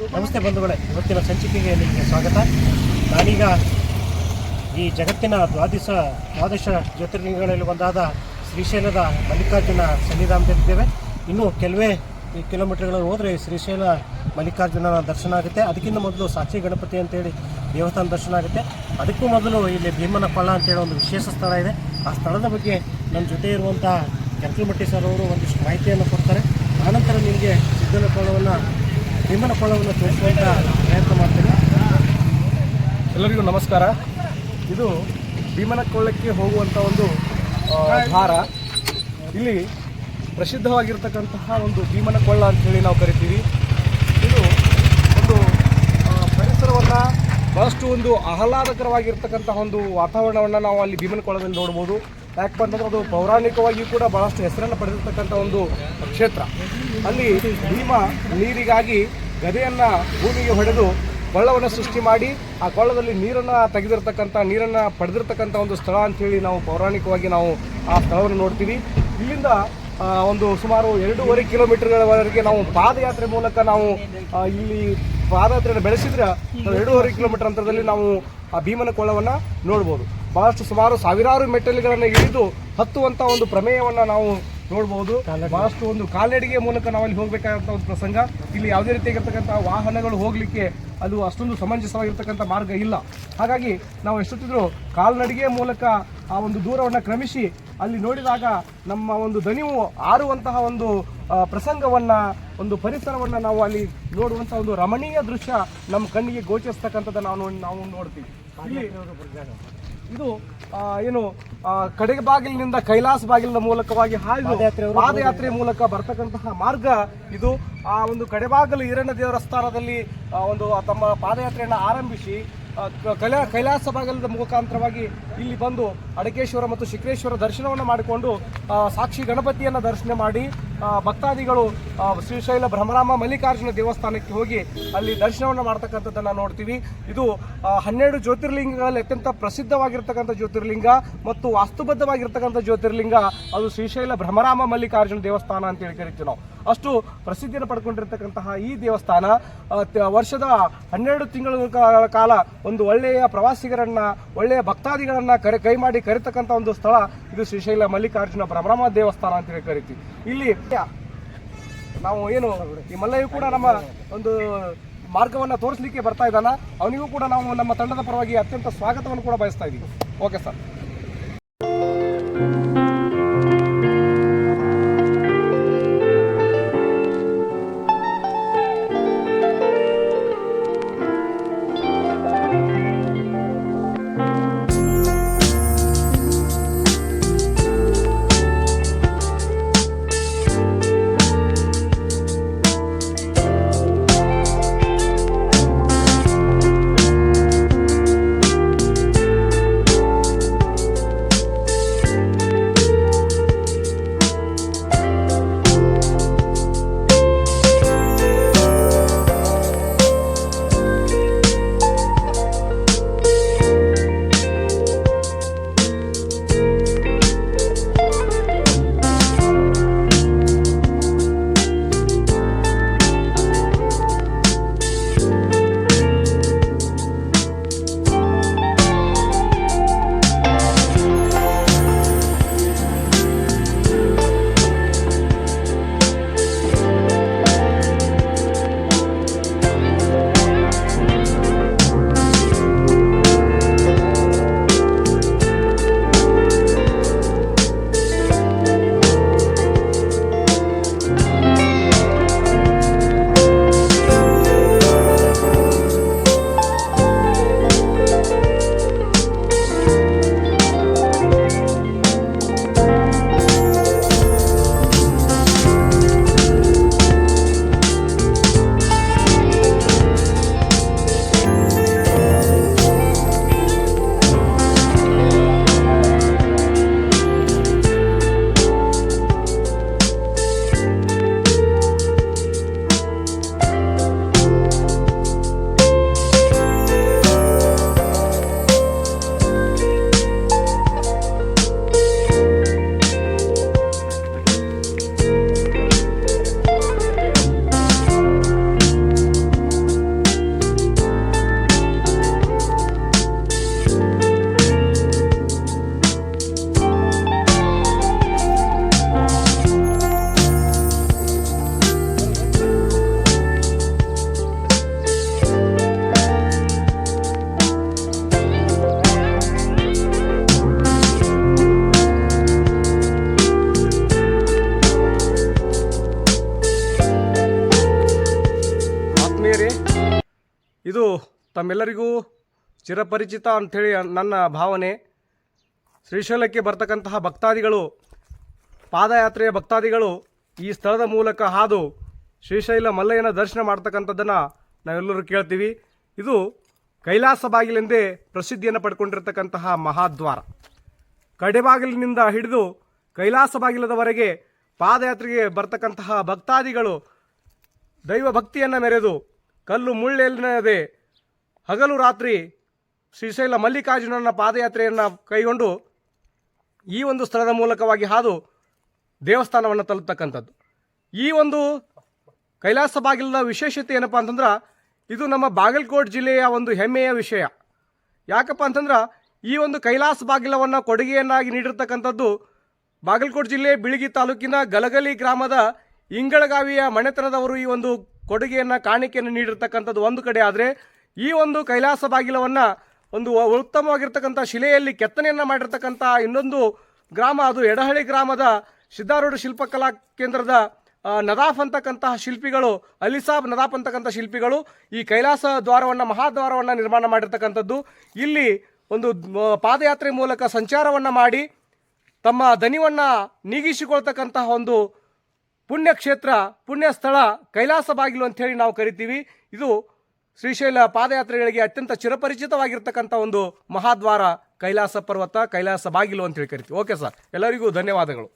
ನಮಸ್ತೆ ಬಂಧುಗಳೇ, ಇವತ್ತಿನ ಸಂಚಿಕೆಗೆ ನಿಮಗೆ ಸ್ವಾಗತ. ನಾನೀಗ ಈ ಜಗತ್ತಿನ ದ್ವಾದಶ ದ್ವಾದಶ ಜ್ಯೋತಿರ್ಲಿಂಗಗಳಲ್ಲಿ ಒಂದಾದ ಶ್ರೀಶೈಲದ ಮಲ್ಲಿಕಾರ್ಜುನ ಸನ್ನಿಧಾನದಲ್ಲಿದ್ದೇವೆ ಇನ್ನೂ ಕೆಲವೇ ಕಿಲೋಮೀಟರ್ಗಳಲ್ಲಿ ಹೋದರೆ ಶ್ರೀಶೈಲ ಮಲ್ಲಿಕಾರ್ಜುನನ ದರ್ಶನ ಆಗುತ್ತೆ. ಅದಕ್ಕಿಂತ ಮೊದಲು ಸಾಕ್ಷಿ ಗಣಪತಿ ಅಂತೇಳಿ ದೇವಸ್ಥಾನ ದರ್ಶನ ಆಗುತ್ತೆ. ಅದಕ್ಕೂ ಮೊದಲು ಇಲ್ಲಿ ಭೀಮನ ಪಳ್ಳ ಅಂತೇಳಿ ಒಂದು ವಿಶೇಷ ಸ್ಥಳ ಇದೆ. ಆ ಸ್ಥಳದ ಬಗ್ಗೆ ನಮ್ಮ ಜೊತೆ ಇರುವಂಥ ಕೆಂಕಲಮಟ್ಟಿ ಸರ್ ಅವರು ಒಂದಿಷ್ಟು ಮಾಹಿತಿಯನ್ನು ಕೊಡ್ತಾರೆ. ಆನಂತರ ನಿಮಗೆ ಸಿದ್ದನ ಕೊಳ್ಳವನ್ನು ಭೀಮನ ಕೊಳವನ್ನು ತೋರಿಸುವಂಥ ಪ್ರಯತ್ನ ಮಾಡ್ತೀನಿ. ಎಲ್ಲರಿಗೂ ನಮಸ್ಕಾರ. ಇದು ಭೀಮನಕೊಳ್ಳಕ್ಕೆ ಹೋಗುವಂಥ ಒಂದು ಭಾರ ಇಲ್ಲಿ ಪ್ರಸಿದ್ಧವಾಗಿರ್ತಕ್ಕಂತಹ ಒಂದು ಭೀಮನಕೊಳ್ಳ ಅಂತೇಳಿ ನಾವು ಕರಿತೀವಿ. ಇದು ಒಂದು ಪರಿಸರವನ್ನು ಬಹಳಷ್ಟು ಒಂದು ಆಹ್ಲಾದಕರವಾಗಿರ್ತಕ್ಕಂತಹ ಒಂದು ವಾತಾವರಣವನ್ನು ನಾವು ಅಲ್ಲಿ ಭೀಮನಕೊಳ್ಳದಲ್ಲಿ ನೋಡ್ಬೋದು. ಯಾಕಪ್ಪ ಅಂತಂದ್ರೆ ಅದು ಪೌರಾಣಿಕವಾಗಿಯೂ ಕೂಡ ಬಹಳಷ್ಟು ಹೆಸರನ್ನು ಪಡೆದಿರ್ತಕ್ಕಂಥ ಒಂದು ಕ್ಷೇತ್ರ. ಅಲ್ಲಿ ಭೀಮ ನೀರಿಗಾಗಿ ಗದೆಯನ್ನು ಭೂಮಿಗೆ ಹೊಡೆದು ಕೊಳ್ಳವನ್ನು ಸೃಷ್ಟಿ ಮಾಡಿ, ಆ ಕೊಳ್ಳದಲ್ಲಿ ನೀರನ್ನು ತೆಗೆದಿರ್ತಕ್ಕಂಥ, ನೀರನ್ನು ಪಡೆದಿರ್ತಕ್ಕಂಥ ಒಂದು ಸ್ಥಳ ಅಂಥೇಳಿ ನಾವು ಪೌರಾಣಿಕವಾಗಿ ನಾವು ಆ ಸ್ಥಳವನ್ನು ನೋಡ್ತೀವಿ. ಇಲ್ಲಿಂದ ಒಂದು ಸುಮಾರು ಎರಡೂವರೆ ಕಿಲೋಮೀಟರ್ಗಳವರೆಗೆ ನಾವು ಪಾದಯಾತ್ರೆ ಮೂಲಕ ನಾವು ಇಲ್ಲಿ ಪಾದಯಾತ್ರೆಯನ್ನು ಬೆಳೆಸಿದ್ರೆ, ಎರಡೂವರೆ ಕಿಲೋಮೀಟರ್ ಅಂತರದಲ್ಲಿ ನಾವು ಆ ಭೀಮನ ಕೊಳ್ಳವನ್ನು ನೋಡ್ಬೋದು. ಬಹಳಷ್ಟು ಸುಮಾರು ಸಾವಿರಾರು ಮೆಟ್ಟಲುಗಳನ್ನು ಇಳಿದು ಹತ್ತುವಂಥ ಒಂದು ಪ್ರಮೇಯವನ್ನು ನಾವು ನೋಡ್ಬೋದು. ಬಹಳಷ್ಟು ಒಂದು ಕಾಲ್ನಡಿಗೆ ಮೂಲಕ ನಾವು ಅಲ್ಲಿ ಹೋಗ್ಬೇಕಾದಂಥ ಒಂದು ಪ್ರಸಂಗ. ಇಲ್ಲಿ ಯಾವುದೇ ರೀತಿಯಾಗಿರ್ತಕ್ಕಂಥ ವಾಹನಗಳು ಹೋಗಲಿಕ್ಕೆ ಅದು ಅಷ್ಟೊಂದು ಸಮಂಜಸವಾಗಿರ್ತಕ್ಕಂಥ ಮಾರ್ಗ ಇಲ್ಲ. ಹಾಗಾಗಿ ನಾವು ಎಷ್ಟೊತ್ತಿದ್ರು ಕಾಲ್ನಡಿಗೆ ಮೂಲಕ ಆ ಒಂದು ದೂರವನ್ನು ಕ್ರಮಿಸಿ ಅಲ್ಲಿ ನೋಡಿದಾಗ ನಮ್ಮ ಒಂದು ದಣಿವು ಆರುವಂತಹ ಒಂದು ಪ್ರಸಂಗವನ್ನು ಒಂದು ಪರಿಸರವನ್ನ ನಾವು ಅಲ್ಲಿ ನೋಡುವಂಥ ಒಂದು ರಮಣೀಯ ದೃಶ್ಯ ನಮ್ಮ ಕಣ್ಣಿಗೆ ಗೋಚರಿಸ್ತಕ್ಕಂಥದ್ದು ನಾವು ನಾವು ನೋಡ್ತೀವಿ. ಇದು ಏನು ಕಡೆಗೆ ಬಾಗಿಲಿನಿಂದ ಕೈಲಾಸ ಬಾಗಿಲಿನ ಮೂಲಕವಾಗಿ ಹಾಗೂ ಪಾದಯಾತ್ರೆ ಮೂಲಕ ಬರ್ತಕ್ಕಂತಹ ಮಾರ್ಗ ಇದು. ಆ ಒಂದು ಕಡೆಬಾಗಲು ಈರಣ್ಣ ದೇವರ ಸ್ಥಾನದಲ್ಲಿ ಒಂದು ತಮ್ಮ ಪಾದಯಾತ್ರೆಯನ್ನು ಆರಂಭಿಸಿ ಕೈಲಾ, ಕೈಲಾಸ ಭಾಗಲದ ಮುಖಾಂತರವಾಗಿ ಇಲ್ಲಿ ಬಂದು ಅಡಕೇಶ್ವರ ಮತ್ತು ಶಿಖರೇಶ್ವರ ದರ್ಶನವನ್ನು ಮಾಡಿಕೊಂಡು ಸಾಕ್ಷಿ ಗಣಪತಿಯನ್ನು ದರ್ಶನ ಮಾಡಿ ಭಕ್ತಾದಿಗಳು ಶ್ರೀಶೈಲ ಭ್ರಮರಾಮ ಮಲ್ಲಿಕಾರ್ಜುನ ದೇವಸ್ಥಾನಕ್ಕೆ ಹೋಗಿ ಅಲ್ಲಿ ದರ್ಶನವನ್ನು ಮಾಡ್ತಕ್ಕಂಥದ್ದನ್ನು ನೋಡ್ತೀವಿ. ಇದು ಹನ್ನೆರಡು ಜ್ಯೋತಿರ್ಲಿಂಗಗಳಲ್ಲಿ ಅತ್ಯಂತ ಪ್ರಸಿದ್ಧವಾಗಿರ್ತಕ್ಕಂಥ ಜ್ಯೋತಿರ್ಲಿಂಗ ಮತ್ತು ವಾಸ್ತುಬದ್ಧವಾಗಿರ್ತಕ್ಕಂಥ ಜ್ಯೋತಿರ್ಲಿಂಗ. ಅದು ಶ್ರೀಶೈಲ ಭ್ರಮರಾಮ ಮಲ್ಲಿಕಾರ್ಜುನ ದೇವಸ್ಥಾನ ಅಂತ ಹೇಳಿ ಕರಿತೀವಿ ನಾವು. ಅಷ್ಟು ಪ್ರಸಿದ್ಧಿಯನ್ನು ಪಡ್ಕೊಂಡಿರ್ತಕ್ಕಂತಹ ಈ ದೇವಸ್ಥಾನ ವರ್ಷದ ಹನ್ನೆರಡು ತಿಂಗಳ ಕಾಲ ಒಂದು ಒಳ್ಳೆಯ ಪ್ರವಾಸಿಗರನ್ನ, ಒಳ್ಳೆಯ ಭಕ್ತಾದಿಗಳನ್ನ ಕರೆ, ಕೈ ಮಾಡಿ ಕರಿತಕ್ಕಂಥ ಒಂದು ಸ್ಥಳ ಇದು ಶ್ರೀಶೈಲ ಮಲ್ಲಿಕಾರ್ಜುನ ಬ್ರಹ್ಮ ದೇವಸ್ಥಾನ ಅಂತ ಹೇಳಿ ಕರಿತೀವಿ. ಇಲ್ಲಿ ನಾವು ಏನು, ಈ ಮಲ್ಲಯ್ಯ ಕೂಡ ನಮ್ಮ ಒಂದು ಮಾರ್ಗವನ್ನ ತೋರಿಸಲಿಕ್ಕೆ ಬರ್ತಾ ಇದ್ದಾನ. ಅವನಿಗೂ ಕೂಡ ನಾವು ನಮ್ಮ ತಂಡದ ಪರವಾಗಿ ಅತ್ಯಂತ ಸ್ವಾಗತವನ್ನು ಕೂಡ ಬಯಸ್ತಾ ಇದ್ದೀವಿ ಓಕೆ ಸರ್. ತಮ್ಮೆಲ್ಲರಿಗೂ ಚಿರಪರಿಚಿತ ಅಂಥೇಳಿ ನನ್ನ ಭಾವನೆ. ಶ್ರೀಶೈಲಕ್ಕೆ ಬರ್ತಕ್ಕಂತಹ ಭಕ್ತಾದಿಗಳು, ಪಾದಯಾತ್ರೆಯ ಭಕ್ತಾದಿಗಳು ಈ ಸ್ಥಳದ ಮೂಲಕ ಹಾದು ಶ್ರೀಶೈಲ ಮಲ್ಲಯ್ಯನ ದರ್ಶನ ಮಾಡ್ತಕ್ಕಂಥದ್ದನ್ನು ನಾವೆಲ್ಲರೂ ಕೇಳ್ತೀವಿ. ಇದು ಕೈಲಾಸ ಬಾಗಿಲೆಂದೇ ಪ್ರಸಿದ್ಧಿಯನ್ನು ಪಡ್ಕೊಂಡಿರ್ತಕ್ಕಂತಹ ಮಹಾದ್ವಾರ. ಕಡೆಬಾಗಿಲಿನಿಂದ ಹಿಡಿದು ಕೈಲಾಸ ಬಾಗಿಲದವರೆಗೆ ಪಾದಯಾತ್ರೆಗೆ ಬರ್ತಕ್ಕಂತಹ ಭಕ್ತಾದಿಗಳು ದೈವ ಭಕ್ತಿಯನ್ನು ಮೆರೆದು ಕಲ್ಲು ಮುಳ್ಳೆಲ್ಲದೆ ಹಗಲು ರಾತ್ರಿ ಶ್ರೀಶೈಲ ಮಲ್ಲಿಕಾರ್ಜುನನ ಪಾದಯಾತ್ರೆಯನ್ನು ಕೈಗೊಂಡು ಈ ಒಂದು ಸ್ಥಳದ ಮೂಲಕವಾಗಿ ಹಾದು ದೇವಸ್ಥಾನವನ್ನು ತಲುಪ್ತಕ್ಕಂಥದ್ದು. ಈ ಒಂದು ಕೈಲಾಸ ಬಾಗಿಲದ ವಿಶೇಷತೆ ಏನಪ್ಪ ಅಂತಂದ್ರೆ, ಇದು ನಮ್ಮ ಬಾಗಲಕೋಟೆ ಜಿಲ್ಲೆಯ ಒಂದು ಹೆಮ್ಮೆಯ ವಿಷಯ. ಯಾಕಪ್ಪ ಅಂತಂದ್ರೆ, ಈ ಒಂದು ಕೈಲಾಸ ಬಾಗಿಲವನ್ನು ಕೊಡುಗೆಯನ್ನಾಗಿ ನೀಡಿರ್ತಕ್ಕಂಥದ್ದು ಬಾಗಲಕೋಟೆ ಜಿಲ್ಲೆ ಬಿಳಿಗಿ ತಾಲೂಕಿನ ಗಲಗಲಿ ಗ್ರಾಮದ ಇಂಗಳಗಾವಿಯ ಮನೆತನದವರು ಈ ಒಂದು ಕೊಡುಗೆಯನ್ನು, ಕಾಣಿಕೆಯನ್ನು ನೀಡಿರ್ತಕ್ಕಂಥದ್ದು ಒಂದು ಕಡೆ. ಆದರೆ ಈ ಒಂದು ಕೈಲಾಸ ಬಾಗಿಲವನ್ನು ಒಂದು ಉತ್ತಮವಾಗಿರ್ತಕ್ಕಂಥ ಶಿಲೆಯಲ್ಲಿ ಕೆತ್ತನೆಯನ್ನು ಮಾಡಿರ್ತಕ್ಕಂಥ ಇನ್ನೊಂದು ಗ್ರಾಮ, ಅದು ಎಡಹಳ್ಳಿ ಗ್ರಾಮದ ಸಿದ್ಧಾರೂಢ ಶಿಲ್ಪಕಲಾ ಕೇಂದ್ರದ ನದಾಫ್ ಅಂತಕ್ಕಂತಹ ಶಿಲ್ಪಿಗಳು, ಅಲಿಸಾಬ್ ನದಾಫ್ ಅಂತಕ್ಕಂಥ ಶಿಲ್ಪಿಗಳು ಈ ಕೈಲಾಸ ದ್ವಾರವನ್ನು ಮಹಾದ್ವಾರವನ್ನು ನಿರ್ಮಾಣ ಮಾಡಿರ್ತಕ್ಕಂಥದ್ದು. ಇಲ್ಲಿ ಒಂದು ಪಾದಯಾತ್ರೆ ಮೂಲಕ ಸಂಚಾರವನ್ನು ಮಾಡಿ ತಮ್ಮ ದನಿವನ್ನು ನೀಗಿಸಿಕೊಳ್ತಕ್ಕಂತಹ ಒಂದು ಪುಣ್ಯಕ್ಷೇತ್ರ ಪುಣ್ಯ ಸ್ಥಳ ಕೈಲಾಸ ಬಾಗಿಲು ಅಂತ ಹೇಳಿ ನಾವು ಕರಿತೀವಿ. ಇದು ಶ್ರೀಶೈಲ ಪಾದಯಾತ್ರೆಗಳಿಗೆ ಅತ್ಯಂತ ಚಿರಪರಿಚಿತವಾಗಿರ್ತಕ್ಕಂಥ ಒಂದು ಮಹಾದ್ವಾರ ಕೈಲಾಸ ಪರ್ವತ, ಕೈಲಾಸ ಬಾಗಿಲು ಅಂತ ಹೇಳಿ ಕರಿತೀವಿ ಓಕೆ ಸರ್ ಎಲ್ಲರಿಗೂ ಧನ್ಯವಾದಗಳು.